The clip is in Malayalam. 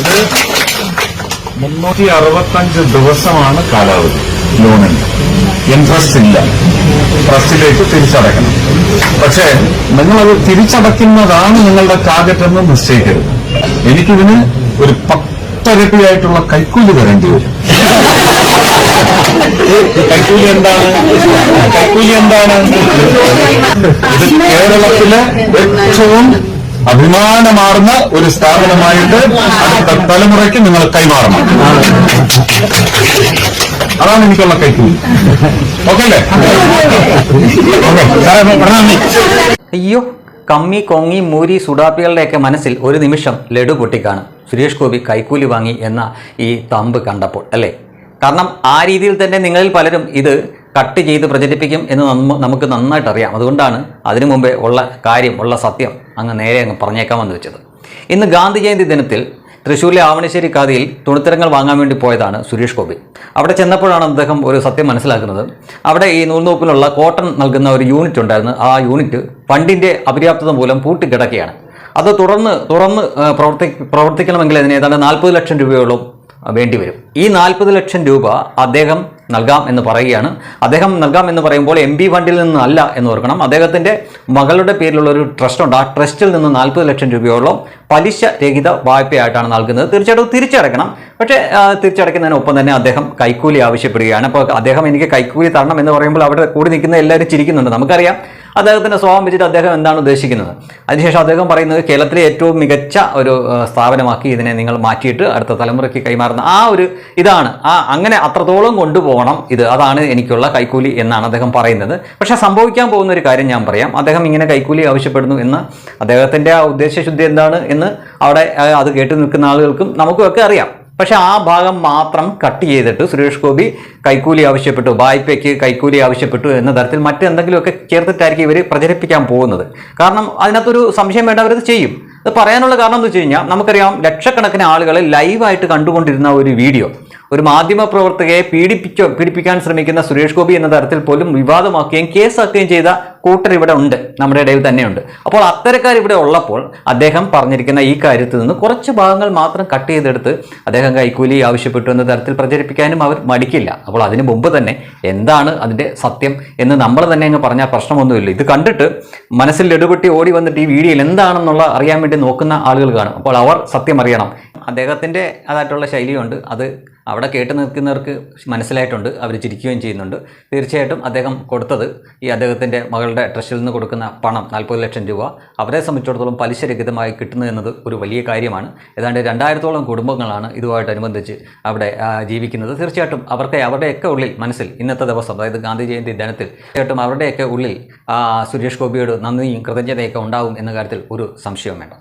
ഇത് മുന്നൂറ്റി അറുപത്തഞ്ച് ദിവസമാണ് കാലാവധി. ലോണിന്. ഇൻട്രസ്റ്റ് ഇല്ല. ട്രസ്റ്റിലേക്ക് തിരിച്ചടയ്ക്കണം. പക്ഷേ നിങ്ങളത് തിരിച്ചടയ്ക്കുന്നതാണ് നിങ്ങളുടെ ടാർഗറ്റ് എന്ന് നിശ്ചയിക്കരുത്. എനിക്കിതിന് ഒരു പത്തരട്ടിയായിട്ടുള്ള കൈക്കൂലി തരേണ്ടി വരും. കൈക്കൂലി എന്താണ്? കൈക്കൂലി എന്താണ്? ഇത് കേരളത്തിലെ ഏറ്റവും അഭിമാനമാർന്ന ഒരു സ്ഥാപനമായിട്ട് അടുത്ത തലമുറയ്ക്ക് നിങ്ങൾ കൈമാറണം. അതാണ് എനിക്കുള്ള കൈക്കൂലി. ഓക്കെ അല്ലേ? അയ്യോ കമ്മി കൊങ്ങി മൂരി സുഡാപ്പികളുടെയൊക്കെ മനസ്സിൽ ഒരു നിമിഷം ലഡു പൊട്ടിക്കാണും. സുരേഷ് ഗോപി കൈക്കൂലി വാങ്ങി എന്ന ഈ തമ്പ് കണ്ടപ്പോൾ അല്ലേ? കാരണം ആ രീതിയിൽ തന്നെ നിങ്ങളിൽ പലരും ഇത് കട്ട് ചെയ്ത് പ്രചരിപ്പിക്കും എന്ന് നമുക്ക് നന്നായിട്ട് അറിയാം അതുകൊണ്ടാണ് അതിനു മുമ്പേ ഉള്ള കാര്യം ഉള്ള സത്യം അങ്ങ് നേരെ അങ്ങ് പറഞ്ഞേക്കാമെന്ന് വെച്ചത്. ഇന്ന് ഗാന്ധി ജയന്തി ദിനത്തിൽ തൃശ്ശൂരിലെ ആവണശ്ശേരി കാതിയിൽ തുണിത്തരങ്ങൾ വാങ്ങാൻ വേണ്ടി പോയതാണ് സുരേഷ് ഗോപി. അവിടെ ചെന്നപ്പോഴാണ് അദ്ദേഹം ഒരു സത്യം മനസ്സിലാക്കുന്നത്. അവിടെ ഈ നൂൽനൂപ്പിലുള്ള കോട്ടൺ നൽകുന്ന ഒരു യൂണിറ്റ് ഉണ്ടായിരുന്നു. ആ യൂണിറ്റ് ഫണ്ടിന്റെ അപര്യാപ്തത മൂലം പൂട്ടിക്കിടക്കുകയാണ്. അത് തുടർന്ന് തുറന്ന് പ്രവർത്തി പ്രവർത്തിക്കണമെങ്കിൽ അതിന് ഏതാണ്ട് നാൽപ്പത് ലക്ഷം രൂപയോളം വേണ്ടിവരും. ഈ നാൽപ്പത് ലക്ഷം രൂപ അദ്ദേഹം നൽകാം എന്ന് പറയുകയാണ്. അദ്ദേഹം നൽകാം എന്ന് പറയുമ്പോൾ എം പി ഫണ്ടിൽ നിന്നല്ല എന്ന് ഓർക്കണം. അദ്ദേഹത്തിന്റെ മകളുടെ പേരിലുള്ള ഒരു ട്രസ്റ്റ് ഉണ്ട്. ആ ട്രസ്റ്റിൽ നിന്ന് നാൽപ്പത് ലക്ഷം രൂപയോളം പലിശ രഹിത വായ്പയായിട്ടാണ് നൽകുന്നത്. തീർച്ചയായിട്ടും തിരിച്ചടയ്ക്കണം. പക്ഷേ തിരിച്ചടയ്ക്കുന്നതിനൊപ്പം തന്നെ അദ്ദേഹം കൈക്കൂലി ആവശ്യപ്പെടുകയാണ്. അപ്പോൾ അദ്ദേഹം എനിക്ക് കൈക്കൂലി തരണം എന്ന് പറയുമ്പോൾ അവിടെ കൂടി നിൽക്കുന്ന എല്ലാവരും ചിരിക്കുന്നുണ്ട്. നമുക്കറിയാം അദ്ദേഹത്തിന്റെ സ്വഭാവം വെച്ചിട്ട് അദ്ദേഹം എന്താണ് ഉദ്ദേശിക്കുന്നത്? അതിനുശേഷം അദ്ദേഹം പറയുന്നത് കേരളത്തിലെ ഏറ്റവും മികച്ച ഒരു സ്ഥാപനമാക്കി ഇതിനെ നിങ്ങൾ മാറ്റിയിട്ട് അടുത്ത തലമുറയ്ക്ക് കൈമാറുന്ന ആ ഒരു ഇതാണ്. ആ അങ്ങനെ അത്രത്തോളം കൊണ്ടുപോകണം ഇത്. അതാണ് എനിക്കുള്ള കൈക്കൂലി എന്നാണ് അദ്ദേഹം പറയുന്നത്. പക്ഷേ സംഭവിക്കാൻ പോകുന്ന ഒരു കാര്യം ഞാൻ പറയാം. അദ്ദേഹം ഇങ്ങനെ കൈക്കൂലി ആവശ്യപ്പെടുന്നു എന്ന് അദ്ദേഹത്തിന്റെ ആ ഉദ്ദേശശുദ്ധി എന്താണ് എന്ന് അവിടെ അത് കേട്ട് നിൽക്കുന്ന ആളുകൾക്കും നമുക്കും ഒക്കെ അറിയാം. പക്ഷെ ആ ഭാഗം മാത്രം കട്ട് ചെയ്തിട്ട് സുരേഷ് ഗോപി കൈക്കൂലി ആവശ്യപ്പെട്ടു വായ്പയ്ക്ക് കൈക്കൂലി ആവശ്യപ്പെട്ടു എന്ന തരത്തിൽ മറ്റെന്തെങ്കിലുമൊക്കെ ചേർത്തിട്ടായിരിക്കും ഇവർ പ്രചരിപ്പിക്കാൻ പോകുന്നത്. കാരണം അതിനകത്തൊരു സംശയം വേണ്ട അവരത് ചെയ്യും. അത് പറയാനുള്ള കാരണം എന്ന് വെച്ച് കഴിഞ്ഞാൽ നമുക്കറിയാം ലക്ഷക്കണക്കിന് ആളുകൾ ലൈവായിട്ട് കണ്ടുകൊണ്ടിരുന്ന ഒരു വീഡിയോ. ഒരു മാധ്യമ പ്രവർത്തകയെ പീഡിപ്പിച്ചോ പീഡിപ്പിക്കാൻ ശ്രമിക്കുന്ന സുരേഷ് ഗോപി എന്ന തരത്തിൽ പോലും വിവാദമാക്കുകയും കേസാക്കുകയും ചെയ്ത കൂട്ടർ ഇവിടെ ഉണ്ട് നമ്മുടെ ഇടയിൽ തന്നെയുണ്ട് അപ്പോൾ അത്തരക്കാർ ഇവിടെ ഉള്ളപ്പോൾ അദ്ദേഹം പറഞ്ഞിരിക്കുന്ന ഈ കാര്യത്തിൽ നിന്ന് കുറച്ച് ഭാഗങ്ങൾ മാത്രം കട്ട് ചെയ്തെടുത്ത് അദ്ദേഹം കൈക്കൂലി ആവശ്യപ്പെട്ടു എന്ന തരത്തിൽ പ്രചരിപ്പിക്കാനും അവർ മടിക്കില്ല. അപ്പോൾ അതിന് മുമ്പ് തന്നെ എന്താണ് അതിന്റെ സത്യം എന്ന് നമ്മൾ തന്നെ അങ്ങ് പറഞ്ഞാൽ പ്രശ്നമൊന്നുമില്ല. ഇത് കണ്ടിട്ട് മനസ്സിൽ ലഡുപൊട്ടി ഓടി വന്നിട്ട് ഈ വീഡിയോയിൽ എന്താണെന്നുള്ള അറിയാൻ വേണ്ടി നോക്കുന്ന ആളുകൾ കാണും. അപ്പോൾ അവർ സത്യം അറിയണം. അദ്ദേഹത്തിന്റെ അതായിട്ടുള്ള ശൈലിയുണ്ട്. അത് അവിടെ കേട്ട് നിൽക്കുന്നവർക്ക് മനസ്സിലായിട്ടുണ്ട് അവർ ചിരിക്കുകയും ചെയ്യുന്നുണ്ട്. തീർച്ചയായിട്ടും അദ്ദേഹം കൊടുത്തത് ഈ അദ്ദേഹത്തിന്റെ മകളുടെ ട്രസ്റ്റിൽ നിന്ന് കൊടുക്കുന്ന പണം നാൽപ്പത് ലക്ഷം രൂപ അവരെ സംബന്ധിച്ചിടത്തോളം പലിശരഹിതമായി കിട്ടുന്നു എന്നത് ഒരു വലിയ കാര്യമാണ്. ഏതാണ്ട് രണ്ടായിരത്തോളം കുടുംബങ്ങളാണ് ഇതുമായിട്ടനുബന്ധിച്ച് അവിടെ ജീവിക്കുന്നത്. തീർച്ചയായിട്ടും അവർക്ക് അവരുടെയൊക്കെ ഉള്ളിൽ മനസ്സിൽ ഇന്നത്തെ ദിവസം അതായത് ഗാന്ധി ജയന്തി ദിനത്തിൽ തീർച്ചയായിട്ടും അവരുടെയൊക്കെ ഉള്ളിൽ സുരേഷ് ഗോപിയോട് നന്ദിയും കൃതജ്ഞതയൊക്കെ ഉണ്ടാവും എന്ന കാര്യത്തിൽ ഒരു സംശയവും വേണ്ട.